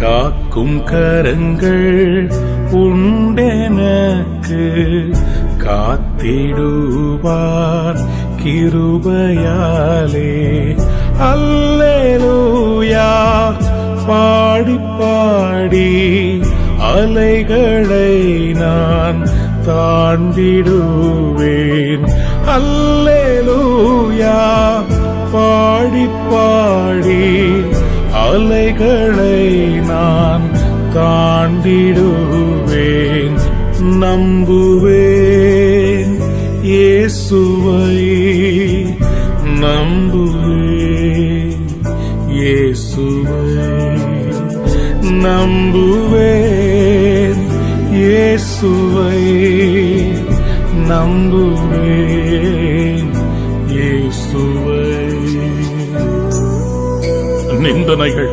காக்கும் கரங்கள் உண்டெனக்கு காத்திடுவார் கிருபையாலே. அல்லேலூயா. பாடி பாடி அலைகளை நான் தாண்டிடுவேன். அல்லேலூயா. பாடி பாடி அலைகளை நான் தாண்டிடுவேன் நம்புவேன். இயேசுவை நம்புவேன். இயேசுவை நம்புவேன். இயேசுவை நம்புவேன். இயேசுவை நிந்தனைகள்.